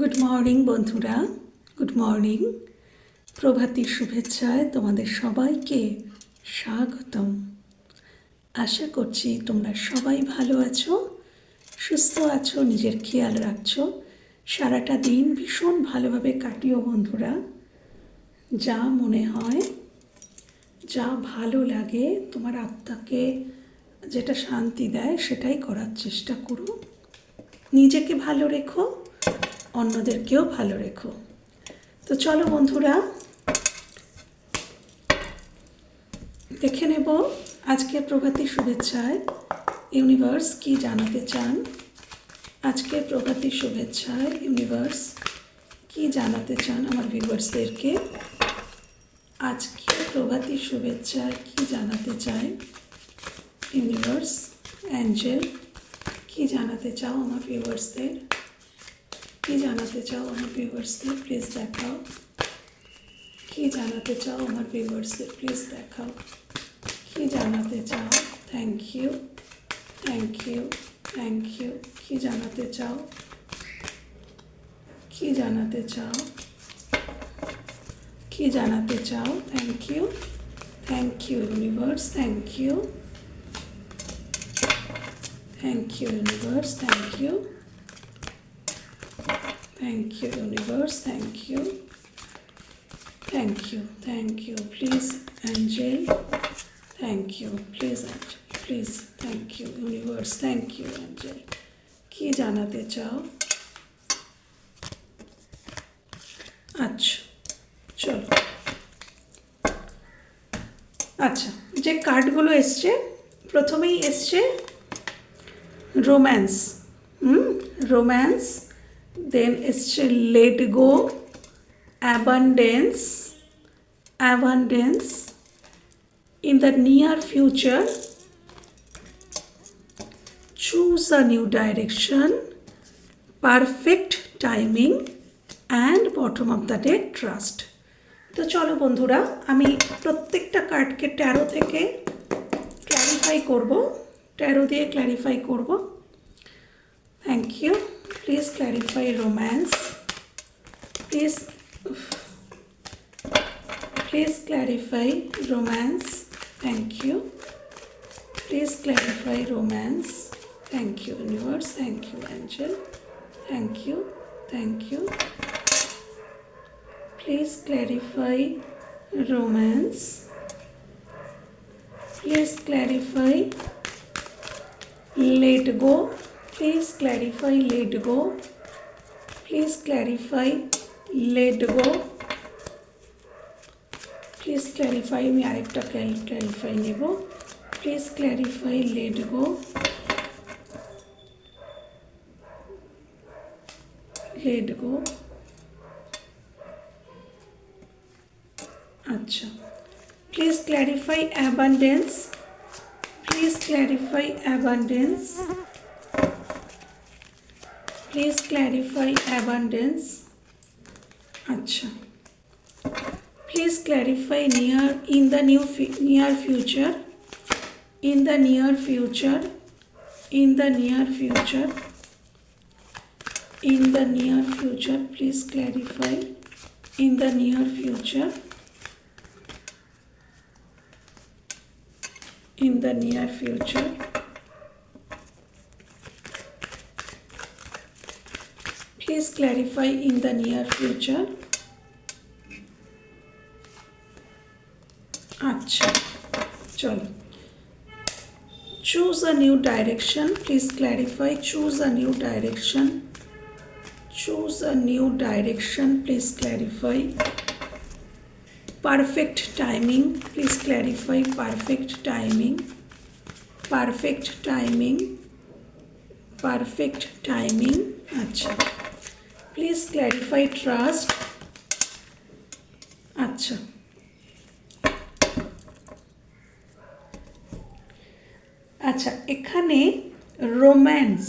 Good morning বন্ধুরা। Good morning প্রভাতীর শুভেচ্ছায় তোমাদের সবাইকে স্বাগতম। আশা করছি তোমরা সবাই ভালো আছো, সুস্থ আছো, নিজের খেয়াল রাখছো। সারাটা দিন ভীষণ ভালোভাবে কাটিও বন্ধুরা। যা মনে হয়, যা ভালো লাগে, তোমার আত্মাকে যেটা শান্তি দেয় সেটাই করার চেষ্টা করো। নিজেকে ভালো রেখো অন্যদেরকেও ভালো রেখো। তো চলো বন্ধুরা, দেখে নেব আজকের প্রভাতী শুভেচ্ছায় ইউনিভার্স কি জানাতে চান। আজকের প্রভাতী শুভেচ্ছায় ইউনিভার্স কি জানাতে চান আমার ভিউয়ার্সদেরকে। আজকে প্রভাতী শুভেচ্ছায় কি জানাতে চায় ইউনিভার্স? অ্যাঞ্জেল, কি জানাতে চাও আমার ভিউয়ার্সদের? কি জানাতে চাও আমার ভিউয়ার্সদের প্লিজ দেখাও কি জানাতে চাও আমার ভিউয়ার্সদের প্লিজ দেখাও কি জানাতে চাও thank you thank you thank you কি জানাতে চাও কি জানাতে চাও কি জানাতে চাও thank you thank you universe thank you thank you universe thank you thank you universe thank you thank you thank you please angel thank you please please thank you universe thank you angel কি জানাতে চাও? আচ্ছা চলো। আচ্ছা যে কার্ডগুলো এসছে, প্রথমেই এসছে রোম্যান্স হুম? রোম্যান্স দেন এসছে let go abundance abundance in the near future, choose a new direction. Perfect timing and bottom of the deck trust. তো চলো বন্ধুরা, আমি প্রত্যেকটা কার্ডকে ট্যারো থেকে ক্ল্যারিফাই করব। ট্যারো দিয়ে ক্ল্যারিফাই করব। Thank you Please clarify romance. Please, please clarify romance. Thank you. Please clarify romance. Thank you, universe. Thank you, angel. Thank you. Thank you. Please clarify romance. Please clarify let go. Please clarify let go. Please clarify let go. Please clarify আমি আরেকটা clarify নেব please clarify let go let go আচ্ছা please clarify abundance please clarify abundance please clarify abundance. Acha please clarify near in the new near future. In the near future. In the near future. In the near future please clarify. In the near future. In the near future. please clarify in the near future আচ্ছা চলো choose a new direction please clarify choose a new direction choose a new direction please clarify perfect timing please clarify perfect timing perfect timing perfect timing আচ্ছা Please clarify trust. আচ্ছা। আচ্ছা এখানে romance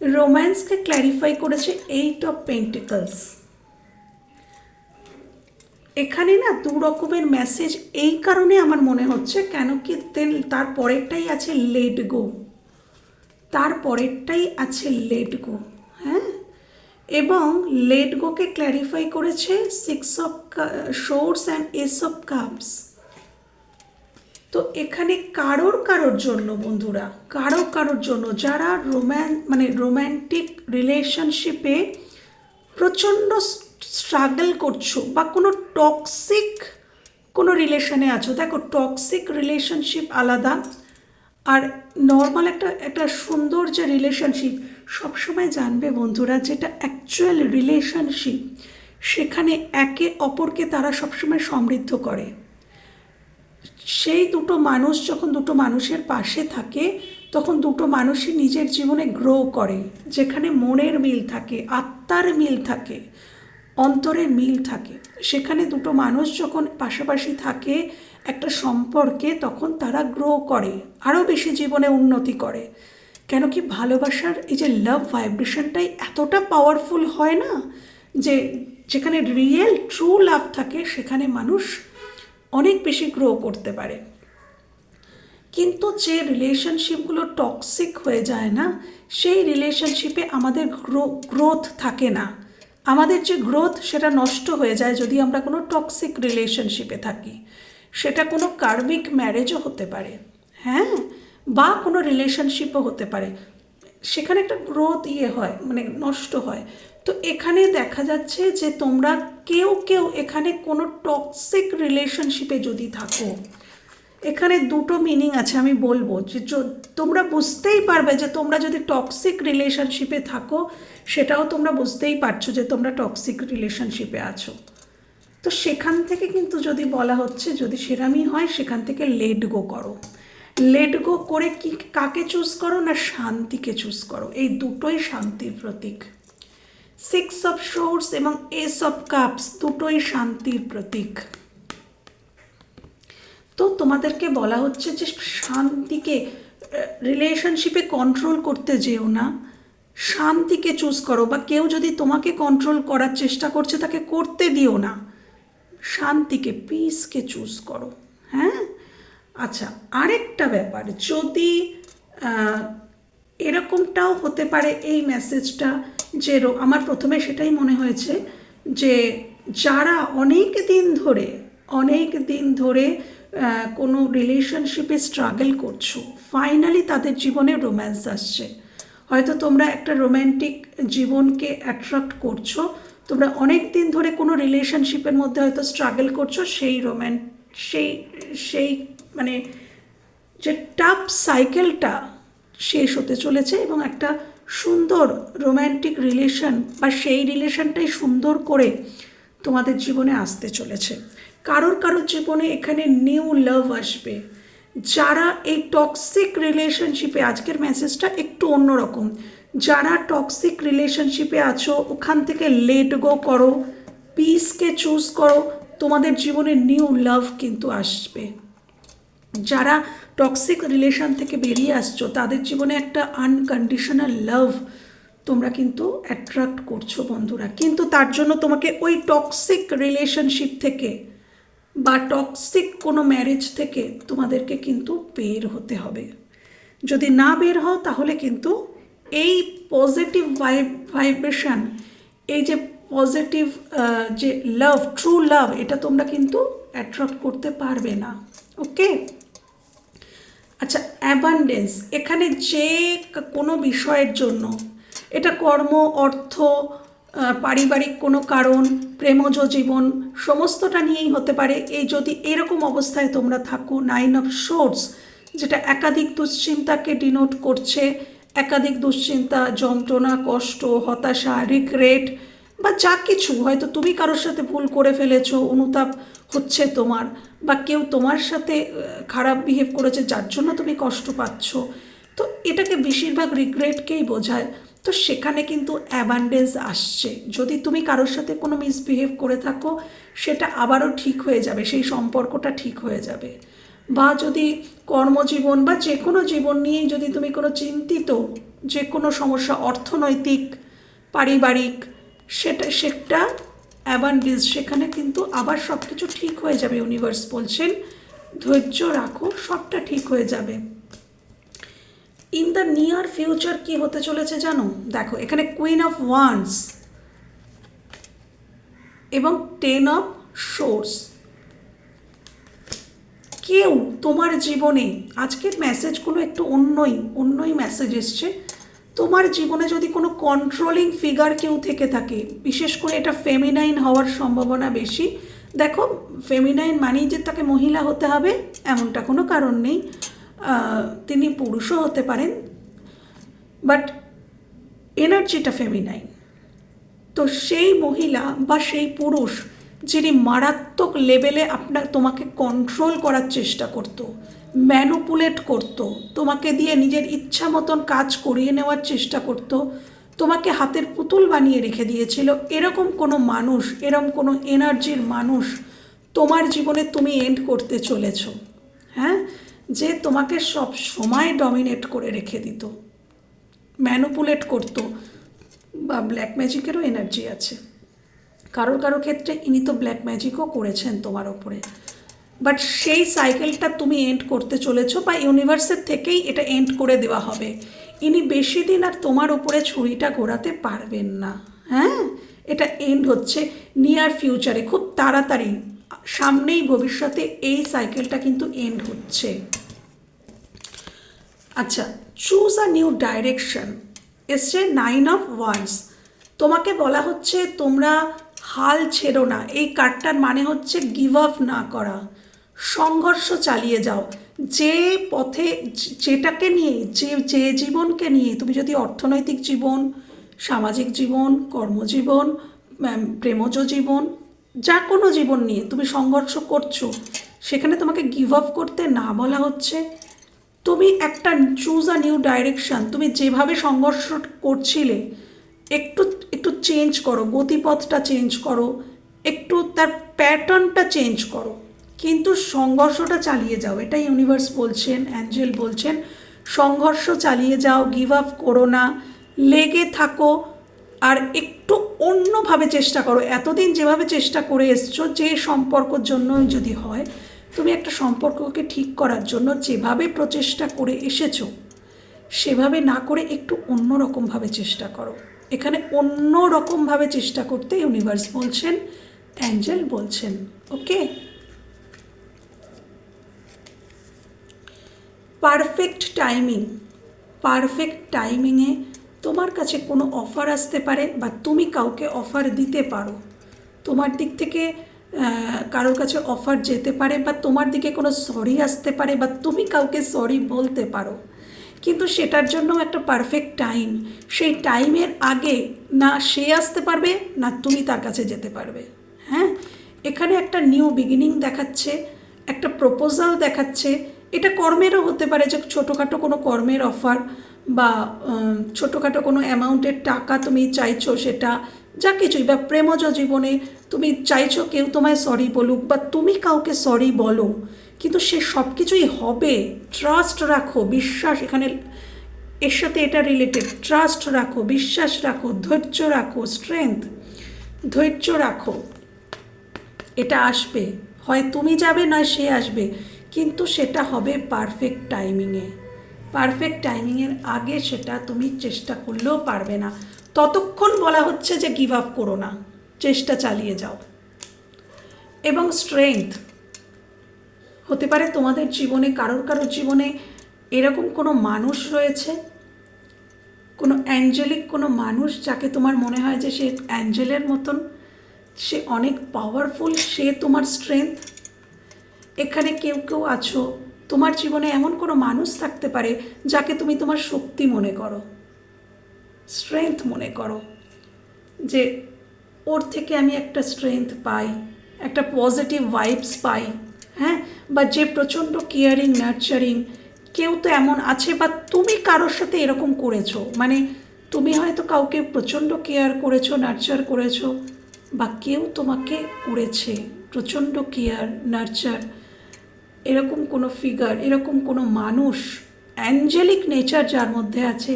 রোম্যান্সকে clarify করেছে eight of pentacles এখানে না দু রকমের মেসেজ এই কারণে আমার মনে হচ্ছে কেন কি তার পরেরটাই আছে লেট গো তার পরেরটাই আছে লেট গো হ্যাঁ? এবং লেট গোকে ক্ল্যারিফাই করেছে six of swords and ace of cups তো এখানে কারোর কারোর জন্য বন্ধুরা, কারও কারোর জন্য যারা রোম্যান মানে রোম্যান্টিক রিলেশনশিপে প্রচণ্ড স্ট্রাগল করছ বা কোনো টক্সিক কোনো রিলেশনে আছো, দেখো টক্সিক রিলেশনশিপ আলাদা। আর নর্মাল একটা একটা সুন্দর যে রিলেশনশিপ সবসময় জানবে বন্ধুরা যেটা অ্যাকচুয়াল রিলেশনশিপ সেখানে একে অপরকে তারা সবসময় সমৃদ্ধ করে। সেই দুটো মানুষ যখন দুটো মানুষের পাশে থাকে, তখন দুটো মানুষই নিজের জীবনে গ্রো করে, যেখানে মনের মিল থাকে, আত্মার মিল থাকে অন্তরের মিল থাকে। সেখানে দুটো মানুষ যখন পাশাপাশি থাকে, একটা সম্পর্কে তখন তারা গ্রো করে, আরও বেশি জীবনে উন্নতি করে। কেন কি ভালোবাসার এই যে লাভ ভাইব্রেশনটাই এতটা পাওয়ারফুল হয় না? যে যেখানে রিয়েল ট্রু লাভ থাকে, সেখানে মানুষ অনেক বেশি গ্রো করতে পারে। কিন্তু যে রিলেশনশিপগুলো টক্সিক হয়ে যায় না, সেই রিলেশনশিপে আমাদের গ্রো গ্রোথ থাকে না। আমাদের যে গ্রোথ সেটা নষ্ট হয়ে যায় যদি আমরা কোনো টক্সিক রিলেশনশিপে থাকি। সেটা কোনো কার্মিক ম্যারেজও হতে পারে। হ্যাঁ? বা কোনো রিলেশনশিপও হতে পারে। সেখানে একটা গ্রোথ ইয়ে হয় মানে নষ্ট হয়। তো এখানে দেখা যাচ্ছে যে তোমরা কেউ কেউ এখানে কোনো টক্সিক রিলেশনশিপে যদি থাকো, এখানে দুটো মিনিং আছে আমি বলব। যে তোমরা বুঝতেই পারবে যে তোমরা যদি টক্সিক রিলেশনশিপে থাকো, সেটাও তোমরা বুঝতেই পারছ যে তোমরা টক্সিক রিলেশনশিপে আছো। তো সেখান থেকে কিন্তু যদি বলা হচ্ছে যদি সেরামই হয়, সেখান থেকে লেট গো করো। লেট গো করে কি, কাকে চুজ করো না শান্তিকে চুজ করো? এই দুটোই শান্তির প্রতীক। সিক্স অফ শোর্স এবং এস অফ কাপস দুটোই শান্তির প্রতীক। তো তোমাদেরকে বলা হচ্ছে যে শান্তিকে রিলেশনশিপে কন্ট্রোল করতে যেও না। শান্তিকে চুজ করো বা কেউ যদি তোমাকে কন্ট্রোল করার চেষ্টা করছে তাকে করতে দিও না। শান্তিকে পিসকে চুজ করো। হ্যাঁ? আচ্ছা আরেকটা ব্যাপার, যদি এরকমটাও হতে পারে এই মেসেজটা যে আমার প্রথমে সেটাই মনে হয়েছে যে যারা অনেক দিন ধরে, অনেক দিন ধরে কোনো রিলেশনশিপে স্ট্রাগল করছ ফাইনালি তাদের জীবনে রোম্যান্স আসছে। হয়তো তোমরা একটা রোম্যান্টিক জীবনকে অ্যাট্রাক্ট করছ, তোমরা অনেক দিন ধরে কোনো রিলেশনশিপের মধ্যে হয়তো স্ট্রাগল করছ, সেই রোম্যান সেই সেই মানে যে টাফ সাইকেলটা শেষ হতে চলেছে এবং একটা সুন্দর রোম্যান্টিক রিলেশন বা সেই রিলেশনটাই সুন্দর করে তোমাদের জীবনে আসতে চলেছে। কারোর কারোর জীবনে এখানে নিউ লাভ আসবে। যারা এই টক্সিক রিলেশনশিপে আজকের মেসেজটা একটু অন্যরকম। যারা টক্সিক রিলেশনশিপে আছো, ওখান থেকে লেট গো করো পিসকে চুজ করো, তোমাদের জীবনে নিউ লাভ কিন্তু আসবে। যারা টক্সিক রিলেশন থেকে বেরিয়ে আসছো, তাদের জীবনে একটা আনকন্ডিশনাল লাভ তোমরা কিন্তু অ্যাট্রাক্ট করছ বন্ধুরা। কিন্তু তার জন্য তোমাকে ওই টক্সিক রিলেশনশিপ থেকে বা টক্সিক কোনো ম্যারেজ থেকে তোমাদেরকে কিন্তু বের হতে হবে। যদি না বের হও, তাহলে কিন্তু এই পজিটিভ ভাইব ভাইব্রেশন এই যে পজিটিভ যে লাভ ট্রু লাভ এটা তোমরা কিন্তু অ্যাট্রাক্ট করতে পারবে না। ওকে আচ্ছা অ্যাবান্ডেন্স এখানে যে কোনো বিষয়ের জন্য, এটা কর্ম, অর্থ পারিবারিক কোনো কারণ, প্রেমজ জীবন, সমস্তটা নিয়েই হতে পারে। এই যদি এরকম অবস্থায় তোমরা থাকো নাইন অফ শোর্টস যেটা একাধিক দুশ্চিন্তাকে ডিনোট করছে, একাধিক দুশ্চিন্তা, যন্ত্রণা, কষ্ট, হতাশা রিগ্রেট বা যা কিছু, হয়তো তুমি কারোর সাথে ভুল করে ফেলেছো, অনুতাপ হচ্ছে তোমার বা কেউ তোমার সাথে খারাপ বিহেভ করেছে, যার জন্য তুমি কষ্ট পাচ্ছ। তো এটাকে বেশিরভাগ রিগ্রেটকেই বোঝায়? তো সেখানে কিন্তু অ্যাবান্ডেন্স আসছে। যদি তুমি কারোর সাথে কোনো মিসবিহেভ করে থাকো, সেটা আবারও ঠিক হয়ে যাবে, সেই সম্পর্কটা ঠিক হয়ে যাবে। বা যদি কর্মজীবন বা যে কোনো জীবন নিয়েই যদি তুমি কোনো চিন্তিত যে কোনো সমস্যা অর্থনৈতিক, পারিবারিক, সেটা সেটা অ্যাবান্ডেন্স সেখানে কিন্তু আবার সব কিছু ঠিক হয়ে যাবে ইউনিভার্স বলছেন। ধৈর্য রাখো, সবটা ঠিক হয়ে যাবে। ইন দ্য নিয়ার ফিউচার কি হতে চলেছে জানো? দেখো, এখানে কুইন অফ ওয়ান্স এবং টেন অফ সোর্স কেউ তোমার জীবনে, আজকের মেসেজগুলো একটু অন্যই অন্যই মেসেজ এসছে। তোমার জীবনে যদি কোনো কন্ট্রোলিং ফিগার কেউ থেকে থাকে, বিশেষ করে এটা ফেমিনাইন হওয়ার সম্ভাবনা বেশি, দেখো ফেমিনাইন মানেই যে তাকে মহিলা হতে হবে, এমনটা কোনো কারণ নেই। তিনি পুরুষও হতে পারেন বাট এনার্জিটা ফেমিনাইন তো সেই মহিলা বা সেই পুরুষ যিনি মারাত্মক লেভেলে আপনার তোমাকে কন্ট্রোল করার চেষ্টা করতো ম্যানুপুলেট করতো, তোমাকে দিয়ে নিজের ইচ্ছা মতন কাজ করিয়ে নেওয়ার চেষ্টা করতো, তোমাকে হাতের পুতুল বানিয়ে রেখে দিয়েছিল, এরকম কোনো মানুষ, এরকম কোনো এনার্জির মানুষ তোমার জীবনে তুমি এন্ড করতে চলেছ। হ্যাঁ? যে তোমাকে সব সময় ডমিনেট করে রেখে দিত। ম্যানুপুলেট করতো, বা ব্ল্যাক ম্যাজিকেরও এনার্জি আছে। কারোর কারও ক্ষেত্রে ইনি তো ব্ল্যাক ম্যাজিকও করেছেন তোমার ওপরে। বাট সেই সাইকেলটা তুমি এন্ড করতে চলেছো বা ইউনিভার্সের থেকেই এটা এন্ড করে দেওয়া হবে। ইনি বেশি দিন আর তোমার উপরে ছুরিটা ঘোরাতে পারবেন না। হ্যাঁ? এটা এন্ড হচ্ছে নিয়ার ফিউচারে খুব তাড়াতাড়ি। সামনেই ভবিষ্যতে এই সাইকেলটা কিন্তু এন্ড হচ্ছে। আচ্ছা চুজ আ নিউ ডাইরেকশন এসছে নাইন অফ ওয়ান্স তোমাকে বলা হচ্ছে তোমরা হাল ছেড়ো না। এই কার্ডটার মানে হচ্ছে গিভ আপ না করা। সংঘর্ষ চালিয়ে যাও। যে পথে, যেটাকে নিয়ে, যে যে জীবনকে নিয়ে, তুমি যদি অর্থনৈতিক জীবন, সামাজিক জীবন, কর্মজীবন প্রেমজ জীবন, যা কোনো জীবন নিয়ে তুমি সংঘর্ষ করছ, সেখানে তোমাকে গিভ আপ করতে না বলা হচ্ছে। তুমি একটা চুজ আ নিউ ডাইরেকশন তুমি যেভাবে সংঘর্ষ করছিলে, একটু একটু চেঞ্জ করো, গতিপথটা চেঞ্জ করো, একটু তার প্যাটার্নটা চেঞ্জ করো। কিন্তু সংঘর্ষটা চালিয়ে যাও এটা ইউনিভার্স বলছেন অ্যাঞ্জেল বলছেন, সংঘর্ষ চালিয়ে যাও গিভ আপ করো না, লেগে থাকো, আর একটু অন্যভাবে চেষ্টা করো। এতদিন যেভাবে চেষ্টা করে এসছো, যে সম্পর্কর জন্যই যদি হয়, তুমি একটা সম্পর্ককে ঠিক করার জন্য যেভাবে প্রচেষ্টা করে এসেছ, সেভাবে না করে একটু অন্য রকমভাবে চেষ্টা করো। এখানে অন্য রকমভাবে চেষ্টা করতে ইউনিভার্স বলছেন অ্যাঞ্জেল বলছেন ওকে পারফেক্ট টাইমিং পারফেক্ট টাইমিংয়ে তোমার কাছে কোনো অফার আসতে পারে বা তুমি কাউকে অফার দিতে পারো। তোমার দিক থেকে কারোর কাছে অফার যেতে পারে বা তোমার দিকে কোনো সরি আসতে পারে বা তুমি কাউকে সরি বলতে পারো। কিন্তু সেটার জন্য একটা পারফেক্ট টাইম সেই টাইমের আগে না সে আসতে পারবে, না তুমি তার কাছে যেতে পারবে। হ্যাঁ? এখানে একটা নিউ বিগিনিং দেখাচ্ছে, একটা প্রপোজাল দেখাচ্ছে এটা কর্মেরও হতে পারে যে ছোটোখাটো কোনো কর্মের অফার বা ছোটোখাটো কোনো অ্যামাউন্টের টাকা তুমি চাইছো সেটা, যা কিছুই বা প্রেমজ জীবনে তুমি চাইছো কেউ তোমায় সরি বলুক বা তুমি কাউকে সরি বলো, কিন্তু সে সব কিছুই হবে। ট্রাস্ট রাখো, বিশ্বাস এখানে, এর সাথে এটা রিলেটেড ট্রাস্ট রাখো, বিশ্বাস রাখো, ধৈর্য রাখো স্ট্রেংথ ধৈর্য রাখো। এটা আসবে। হয় তুমি যাবে নয় সে আসবে। কিন্তু সেটা হবে পারফেক্ট টাইমিংয়ে পারফেক্ট টাইমিংয়ের আগে সেটা তুমি চেষ্টা করলেও পারবে না। ততক্ষণ বলা হচ্ছে যে গিভ আপ করো না। চেষ্টা চালিয়ে যাও। এবং স্ট্রেংথ হতে পারে তোমাদের জীবনে, কারোর কারোর জীবনে এরকম কোনো মানুষ রয়েছে, কোনো অ্যাঞ্জেলিক কোনো মানুষ যাকে তোমার মনে হয় যে সে অ্যাঞ্জেলের মতন, সে অনেক পাওয়ারফুল সে তোমার স্ট্রেংথ এখানে কেউ কেউ আছো। তোমার জীবনে এমন কোনো মানুষ থাকতে পারে যাকে তুমি তোমার শক্তি মনে করো স্ট্রেংথ মনে করো, যে ওর থেকে আমি একটা স্ট্রেংথ পাই, একটা পজিটিভ ভাইবস পাই হ্যাঁ? বা যে প্রচণ্ড কেয়ারিং নার্চারিং কেউ তো এমন আছে বা তুমি কারোর সাথে এরকম করেছ। মানে তুমি হয়তো কাউকে প্রচণ্ড কেয়ার করেছ নার্চার করেছ, বা কেউ তোমাকে করেছে, প্রচণ্ড কেয়ার নার্চার এরকম কোনো ফিগার এরকম কোনো মানুষ অ্যাঞ্জেলিক নেচার যার মধ্যে আছে,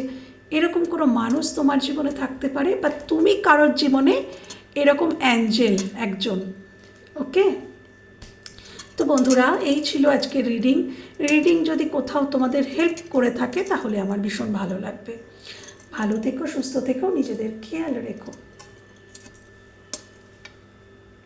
এরকম কোনো মানুষ তোমার জীবনে থাকতে পারে বা তুমি কারোর জীবনে এরকম অ্যাঞ্জেল একজন ওকে তো বন্ধুরা, এই ছিল আজকের রিডিং রিডিং যদি কোথাও তোমাদের হেল্প করে থাকে, তাহলে আমার ভীষণ ভালো লাগবে। ভালো থেকো, সুস্থ থেকো, নিজেদের খেয়াল রেখো।